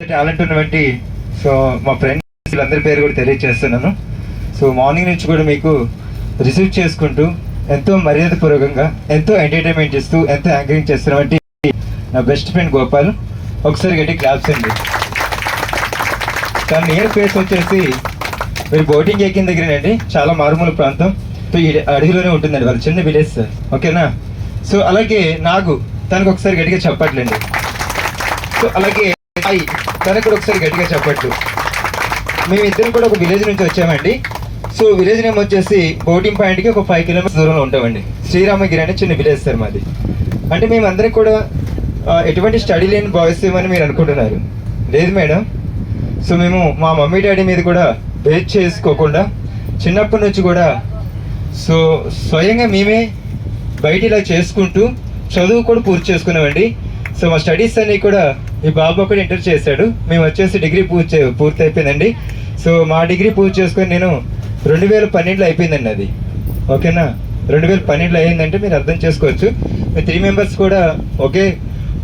Talent ఉన్నటువంటి so మా friends వీళ్ళందరి పేరు కూడా తెలియజేస్తున్నాను సో మార్నింగ్ నుంచి కూడా మీకు రిసీవ్ చేసుకుంటూ ఎంతో మర్యాదపూర్వకంగా ఎంతో ఎంటర్టైన్మెంట్ ఇస్తూ ఎంతో యాంకరింగ్ చేస్తున్నటువంటి నా బెస్ట్ ఫ్రెండ్ గోపాల్. ఒకసారి గట్టి క్లాప్స్ అండి. తన నియర్ ప్లేస్ వచ్చేసి మీరు బోటింగ్ ఎక్కిన దగ్గరేనండి చాలా మారుమూల ప్రాంతం. సో ఈ అడవిలోనే ఉంటుందండి వాళ్ళ చిన్న విలేజ్ సార్. ఓకేనా? సో అలాగే నాగు తనకు ఒకసారి గట్టిగా చెప్పట్లేండి. సో అలాగే అయ్యి తనకు కూడా ఒకసారి గట్టిగా చెప్పట్టు. మేమిద్దరం కూడా ఒక విలేజ్ నుంచి వచ్చామండి. సో విలేజ్ నేమ్ వచ్చేసి బోటింగ్ పాయింట్కి ఒక ఫైవ్ కిలోమీటర్స్ దూరంలో ఉంటామండి. శ్రీరామగిరి అనే చిన్న విలేజ్ సార్ మాది. అంటే మేమందరం కూడా ఎటువంటి స్టడీ లేని బాయ్స్ ఏమని మీరు అనుకుంటున్నారు? లేదు మేడం. సో మేము మా మమ్మీ డాడీ మీద కూడా బేస్ చేసుకోకుండా చిన్నప్పటి నుంచి కూడా సో స్వయంగా మేమే బయట ఇలా చేసుకుంటూ చదువు కూడా పూర్తి చేసుకున్నామండి. సో మా స్టడీస్ అన్నీ కూడా ఈ బాబు ఒకటి ఇంటర్ చేశాడు. మేము వచ్చేసి డిగ్రీ పూర్తి పూర్తి అయిపోయిందండి. సో మా డిగ్రీ పూర్తి చేసుకొని నేను రెండు వేల పన్నెండులో అయిపోయిందండి అది. ఓకేనా? రెండు వేల పన్నెండులో అయ్యిందంటే మీరు అర్థం చేసుకోవచ్చు. మీ త్రీ మెంబర్స్ కూడా ఒకే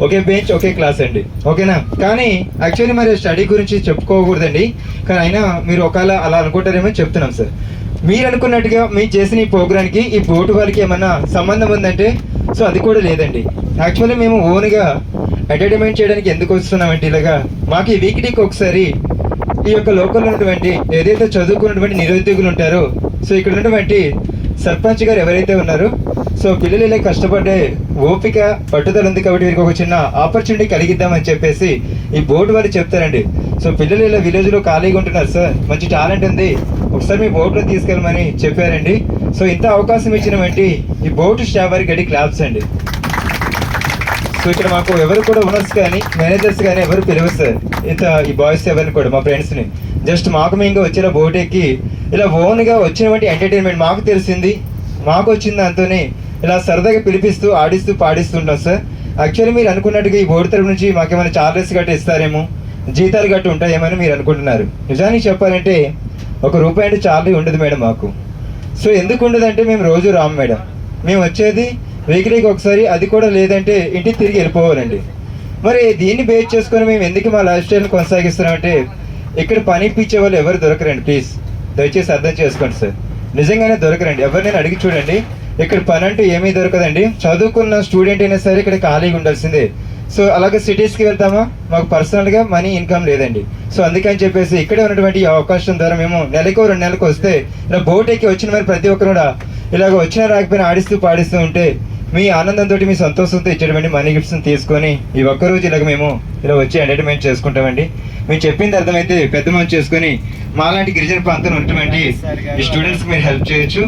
ఒకే బెంచ్ ఒకే క్లాస్ అండి. ఓకేనా? కానీ యాక్చువల్లీ మరి స్టడీ గురించి చెప్పుకోకూడదండి. కానీ అయినా మీరు ఒకవేళ అలా అనుకుంటారేమో చెప్తున్నాం సార్. మీరు అనుకున్నట్టుగా మీరు చేసిన ఈ ప్రోగ్రామ్కి ఈ బోటు వాళ్ళకి ఏమన్నా సంబంధం ఉందంటే సో అది కూడా లేదండి. యాక్చువల్లీ మేము ఓన్గా ఎంటర్టైన్మెంట్ చేయడానికి ఎందుకు వస్తున్నామంటే ఇలాగా మాకు ఈ వీక్లీకి ఒకసారి ఈ యొక్క లోకల్ ఉన్నటువంటి ఏదైతే చదువుకున్నటువంటి నిరుద్యోగులు ఉంటారో సో ఇక్కడ ఉన్నటువంటి సర్పంచ్ గారు ఎవరైతే ఉన్నారో సో పిల్లలు ఇలా కష్టపడే ఓపిక పట్టుదల ఉంది కాబట్టి వీరికి ఒక చిన్న ఆపర్చునిటీ కలిగిద్దామని చెప్పేసి ఈ బోర్డు వారు చెప్తారండి. సో పిల్లలు ఇలా విలేజ్లో ఖాళీగా ఉంటున్నారు సార్ మంచి టాలెంట్ ఉంది ఒకసారి మీ బోట్లో తీసుకెళ్ళమని చెప్పారండి. సో ఇంత అవకాశం ఇచ్చినటువంటి ఈ బోటు స్టాఫ్ వారికి గడి క్లాప్స్ అండి. సో ఇక్కడ మాకు ఎవరు కూడా ఓనర్స్ కానీ మేనేజర్స్ కానీ ఎవరు పిలవరు సార్. ఇంత ఈ బాయ్స్ ఎవరిని కూడా మా ఫ్రెండ్స్ని జస్ట్ మాకు మేము ఇంకా ఇలా బోట్ ఎక్కి ఇలా ఓన్గా వచ్చినటువంటి ఎంటర్టైన్మెంట్ మాకు తెలిసింది. మాకు వచ్చింది దాంతోనే ఇలా సరదాగా పిలిపిస్తూ ఆడిస్తూ పాడిస్తుంటాం సార్. యాక్చువల్లీ మీరు అనుకున్నట్టుగా ఈ బోర్డు తరపు నుంచి మాకేమైనా చార్జెస్ గట్రా ఇస్తారేమో జీతాలు గట్టు ఉంటాయేమని మీరు అనుకుంటున్నారు. నిజానికి చెప్పాలంటే ఒక రూపాయి అంటే చార్జీ ఉండదు మేడం మాకు. సో ఎందుకు ఉండదంటే మేము రోజు రాము మేడం. మేము వచ్చేది వీక్లీకి ఒకసారి అది కూడా లేదంటే ఇంటికి తిరిగి వెళ్ళిపోవాలండి. మరి దీన్ని బేస్ చేసుకొని మేము ఎందుకు మా లైఫ్ స్టైల్ని కొనసాగిస్తున్నామంటే ఇక్కడ పని ఇప్పించే వాళ్ళు ఎవరు దొరకరండి ప్లీజ్ దయచేసి అర్థం చేసుకోండి సార్ నిజంగానే దొరకరండి. ఎవరినైనా అడిగి చూడండి. ఇక్కడ పని అంటూ ఏమీ దొరకదండి. చదువుకున్న స్టూడెంట్ అయినా సరే ఇక్కడ ఖాళీగా ఉండాల్సిందే. సో అలాగే సిటీస్కి వెళ్తామా? మాకు పర్సనల్గా మనీ ఇన్కమ్ లేదండి. సో అందుకని చెప్పేసి ఇక్కడే ఉన్నటువంటి ఈ అవకాశం ద్వారా మేము నెలకు రెండు నెలలకు వస్తే ఇలా బోట్ ఎక్కి వచ్చిన మరి ప్రతి ఒక్కరు కూడా ఇలాగ వచ్చినా రాకపోయినా ఆడిస్తూ పాడిస్తూ ఉంటే మీ ఆనందంతో మీ సంతోషంతో ఇచ్చేటువంటి మనీ గిఫ్ట్స్ తీసుకొని ఈ ఒక్కరోజు ఇలాగ మేము ఇలా వచ్చి ఎంటర్టైన్మెంట్ చేసుకుంటామండి. మేము చెప్పింది అర్థమైతే పెద్ద మంచి చేసుకొని మాలాంటి గిరిజన ప్రాంతంలో ఉన్నటువంటి ఈ స్టూడెంట్స్కి మీరు హెల్ప్ చేయొచ్చు.